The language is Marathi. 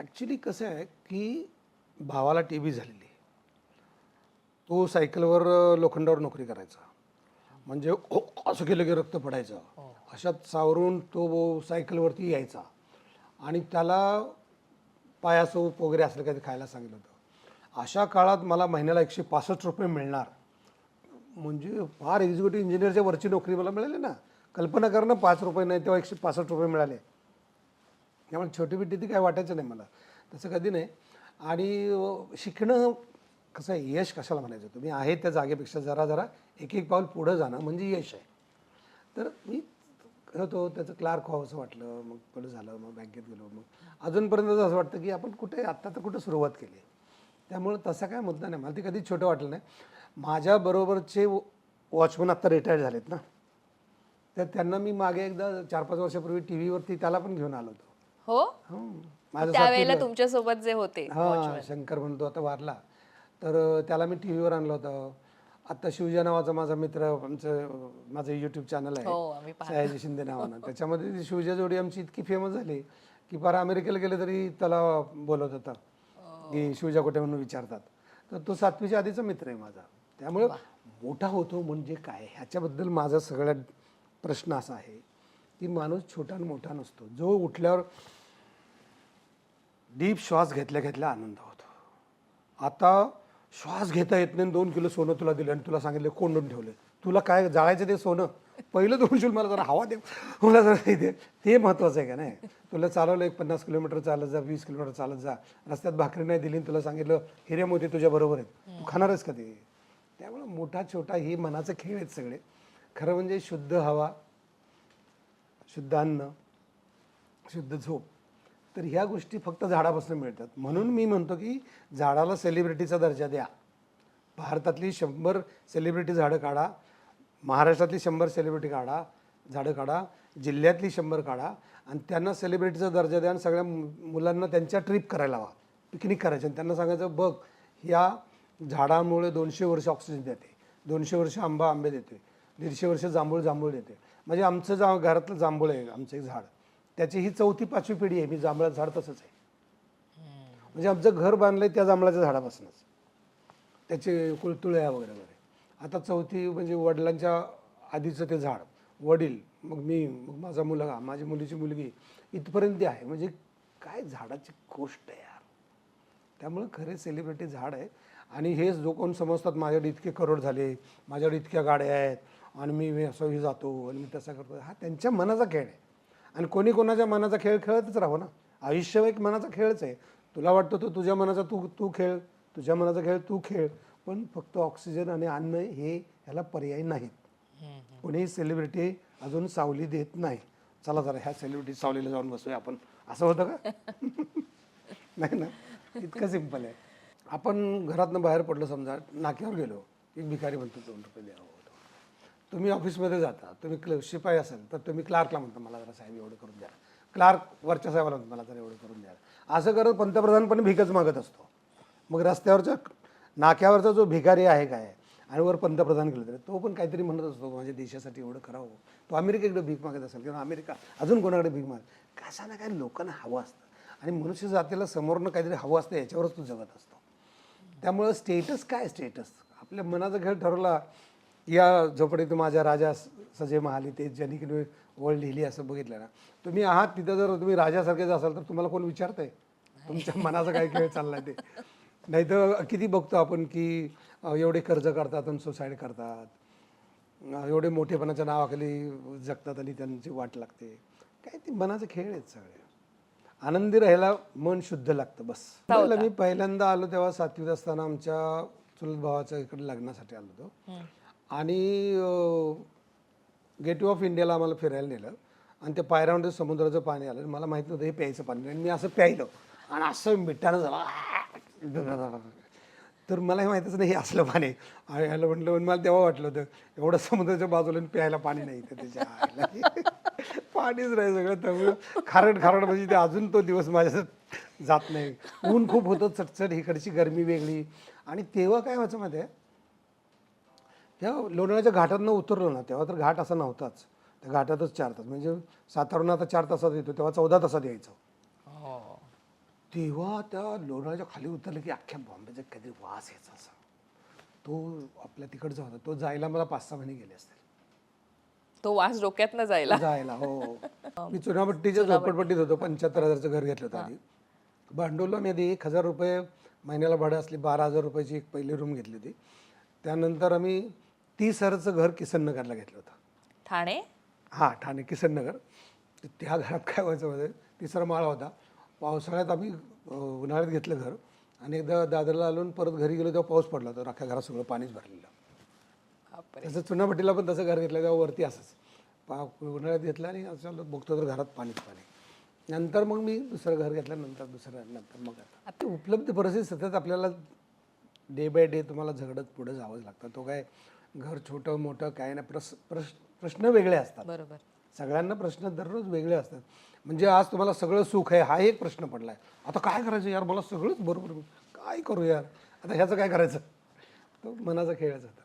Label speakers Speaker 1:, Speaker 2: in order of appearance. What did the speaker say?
Speaker 1: ॲक्च्युली कसं आहे की भावाला टी बी झालेली. तो सायकलवर लोखंडावर नोकरी करायचा. म्हणजे हो, असं केलं की रक्त पडायचं. अशात सावरून तो सायकलवरती यायचा. आणि त्याला पायासोप वगैरे असलं काही खायला सांगितलं होतं. अशा काळात मला महिन्याला एकशे पासष्ट रुपये मिळणार. म्हणजे फार एक्झिक्युटिव्ह इंजिनियरच्या वरची नोकरी मला मिळाली ना. कल्पना कर ना पाच रुपये नाही तेव्हा एकशे पासष्ट रुपये मिळाले. त्यामुळे छोटी बिटी ती काय वाटायचं नाही मला. तसं कधी नाही. आणि शिकणं कसं आहे यश कशाला म्हणायचं? तुम्ही आहे त्या जागेपेक्षा जरा जरा एक एक पाऊल पुढं जाणं म्हणजे यश आहे. तर मी होतो त्याचं क्लार्क व्हावं असं वाटलं मग पुढं झालं मग बँकेत गेलो मग अजूनपर्यंत असं वाटतं की आपण कुठे आत्ता तर कुठं सुरुवात केली. त्यामुळं तसा काय मुद्दा नाही. मला ते कधी छोटं वाटलं नाही. माझ्याबरोबरचे वॉचमन आत्ता रिटायर झालेत ना. तर त्यांना मी मागे एकदा चार पाच वर्षापूर्वी टी व्हीवरती त्याला पण घेऊन आलो होतो.
Speaker 2: हो?
Speaker 1: हं. माझं
Speaker 2: त्यावेळेला तुमच्यासोबत जे होते.
Speaker 1: हा शंकर म्हणतो आता वारला. तर त्याला मी टी व्हीवर आणलं होतं. आता शिवजा नावाचा माझा मित्र आमचं माझं युट्यूब चॅनल
Speaker 2: हो, आम्ही
Speaker 1: आहे सयाजी शिंदे नावानं. त्याच्यामध्ये ती शिवजा जोडी आमची इतकी फेमस झाली की फार अमेरिकेला गेले तरी त्याला बोलत होता. की शिवजा कुठे म्हणून विचारतात. तर तो सातवीच्या आधीचा मित्र आहे माझा. त्यामुळे मोठा होतो म्हणजे काय? ह्याच्याबद्दल माझा सगळ्यात प्रश्न असा आहे की माणूस छोटा आणि मोठा नसतो. जो उठल्यावर डीप श्वास घेतल्या घेतल्या आनंद होतो. आता श्वास घेता येत नाही दोन किलो सोनं तुला दिलं आणि तुला सांगितलं कोंडून ठेवलं. तुला काय जाळायचं ते सोनं? पहिलं दोन शिल मला जरा हवा दे. मला जरा नाही दे. ते महत्वाचं आहे का नाही? तुला चालवलं एक पन्नास किलोमीटर चालत जा वीस किलोमीटर चालत जा. रस्त्यात भाकरी नाही दिली आणि तुला सांगितलं हिरे मोती तुझ्या बरोबर आहेत. तू खाणारच का ते? त्यामुळे मोठा छोटा हे मनाचं खेळ आहेत सगळे. खरं म्हणजे शुद्ध हवा शुद्ध अन्न शुद्ध झोप. तर ह्या गोष्टी फक्त झाडापासून मिळतात. म्हणून मी म्हणतो की झाडाला सेलिब्रिटीचा दर्जा द्या. भारतातली शंभर सेलिब्रिटी झाडं काढा. महाराष्ट्रातली शंभर सेलिब्रिटी काढा झाडं काढा. जिल्ह्यातली शंभर काढा. आणि त्यांना सेलिब्रिटीचा दर्जा द्या आणि सगळ्या मु- मुलांना त्यांच्या ट्रिप करायला हवा पिकनिक करायचं. आणि त्यांना सांगायचं बघ ह्या झाडामुळे दोनशे वर्ष ऑक्सिजन देते. दोनशे वर्ष आंबा आंबे देते. दीडशे वर्ष जांभूळ जांभूळ देते. म्हणजे आमचं जा घरातलं जांभूळ आहे आमचं एक झाड. त्याची ही चौथी पाचवी पिढी आहे. मी जांभळाचं झाड तसंच आहे. म्हणजे आमचं घर बांधलंय त्या जांभळाच्या झाडापासूनच. त्याचे कुळतुळ्या वगैरे वगैरे. आता चौथी म्हणजे वडिलांच्या आधीचं ते झाड. वडील मग मी मग माझा मुलगा माझी मुलीची मुलगी इथपर्यंत आहे. म्हणजे काय झाडाची गोष्ट आहे यार. त्यामुळं खरे सेलिब्रिटी झाड आहे. आणि हे जो कोण समजतात माझ्याकडे इतके करोड झाले माझ्याकडे इतक्या गाड्या आहेत आणि मी असं जातो आणि मी तसा करतो. हा त्यांच्या मनाचा खेळ आहे. आणि कोणी कोणाच्या मनाचा खेळ खेळतच राहो ना. आयुष्य एक मनाचा खेळच आहे. तुला वाटतं तो तुझ्या मनाचा तू तू खेळ तुझ्या मनाचा खेळ तू खेळ पण फक्त ऑक्सिजन आणि अन्न हे ह्याला पर्याय नाहीत. कोणीही सेलिब्रिटी अजून सावली देत नाही. चला जरा ह्या सेलिब्रिटी सावलीला जाऊन बसूया आपण. असं होतं का? नाही ना? इतकं सिंपल आहे. आपण घरातनं बाहेर पडलो समजा नाक्यावर गेलो. एक भिकारी म्हणतो दोन रुपये द्यावं. तुम्ही ऑफिसमध्ये जाता तुम्ही क्ल शिपाई असेल तर तुम्ही क्लार्कला म्हणता मला जरा साहेब एवढं करून द्या. क्लार्क वरच्या साहेबाला म्हणतो मला जरा एवढं करून द्या. असं करत पंतप्रधान पण भिकच मागत असतो. मग रस्त्यावरच्या नाक्यावरचा जो भिकारी आहे काय आणि वर पंतप्रधान केलं तरी तो पण काहीतरी म्हणत असतो माझ्या देशासाठी एवढं करावं हो. तो अमेरिकेकडे भीक मागत असेल किंवा अमेरिका अजून कोणाकडे भीक माग कसा ना काय लोकांना हवं असतं. आणि मनुष्य जातीला समोरनं काहीतरी हवं असतं याच्यावरच तो जगत असतो. त्यामुळं स्टेटस काय स्टेटस आपल्या मनाचा खेळ ठरवला या झोपडीत माझ्या राजा स- सजय महाली ते ज्यांनी की ओळ लिहिली असं बघितलं ना. तुम्ही आहात तिथं जर तुम्ही राजासारखेच असाल तर तुम्हाला कोण विचारतंय? तुमच्या मनाचा काय खेळ चाललाय ते. नाही तर किती बघतो आपण की एवढे कर्ज करतात आणि सुसाईड करतात. एवढे मोठेपणाच्या नावाखाली जगतात आणि त्यांची वाट लागते. काय ते मनाचे खेळ आहेत सगळे. आनंदी राहायला मन शुद्ध लागतं बस. मी पहिल्यांदा आलो तेव्हा सातवीत असताना आमच्या चुलत भावाच्या इकडे लग्नासाठी आलो होतो. आणि गेट ऑफ इंडियाला आम्हाला फिरायला नेलं. आणि त्या पायऱ्यामध्ये समुद्राचं पाणी आलं. मला माहीत नव्हतं हे प्यायचं पाणी आणि मी असं प्यायलं. आणि असं मिठानं झालं. तर मला हे माहितच नाही हे असलं पाणी. आणि ह्याला म्हटलं पण मला तेव्हा वाटलं होतं एवढं समुद्राच्या बाजूला प्यायला पाणी नाही तर त्याच्या पाणीच नाही सगळं. त्यामुळं खारट खारट म्हणजे ते अजून तो दिवस माझ्या जात नाही. ऊन खूप होतं चटचट इकडची गरमी वेगळी. आणि तेव्हा काय व्हायचं माहिती आहे त्या लोणावळ्याच्या घाटातनं उतरलो ना तेव्हा तर घाट असा नव्हताच. त्या घाटातच चार तास म्हणजे सातारून आता चार तासात येतो तेव्हा चौदा तासात यायचं. तेव्हा त्या लोणाच्या खाली उतरलं की अख्ख्या बॉम्बेचा काहीतरी वास यायचा असा. तो आपल्या तिकडचा होता तो जायला मला पाच सहा महिने गेले असतील.
Speaker 2: तो वास डोक्यात न जायला
Speaker 1: जायला हो. मी चुनापट्टीच्या झोपडपट्टीत होतो पंच्याहत्तर हजारचं घर घेतलं होतं आधी. भांडवलं मी आधी एक हजार रुपये महिन्याला भाडं असली बारा हजार रुपयाची एक पहिली रूम घेतली होती. त्यानंतर आम्ही तीस हजारचं घर किसन नगरला घेतलं होतं.
Speaker 2: ठाणे?
Speaker 1: हां ठाणे किसन नगर तर त्या घरात काय व्हायचं म्हणजे तिसरा माळा होता. पावसाळ्यात आम्ही अं, उन्हाळ्यात घेतलं घर. आणि एकदा दादरला आलो आणि परत घरी गेलो तेव्हा पाऊस पडला होता. अख्ख्या घरात सगळं पाणीच भरलेलं.
Speaker 2: बापरे.
Speaker 1: तसं चुनापट्टीला पण तसं घर घेतलं तेव्हा वरती असंच. पा उन्हाळ्यात घेतलं आणि असं बघतो तर घरात पाणीच पाणी. नंतर मग मी दुसरं घर घेतलं नंतर दुसरं नंतर मग आता. आता उपलब्ध परिस्थिती सतत आपल्याला डे बाय डे तुम्हाला झगडत पुढे जावंच लागतं. तो काय घर छोटं मोठं काय नाही प्रस प्रश प्रश्न वेगळे असतात.
Speaker 2: बरोबर.
Speaker 1: सगळ्यांना प्रश्न दररोज वेगळे असतात. म्हणजे आज तुम्हाला सगळं सुख आहे हा एक प्रश्न पडलाय. आता काय करायचं यार? मला सगळंच बरोबर आहे. काय करू यार? आता ह्याचं काय करायचं? तो मनाचा खेळच होता.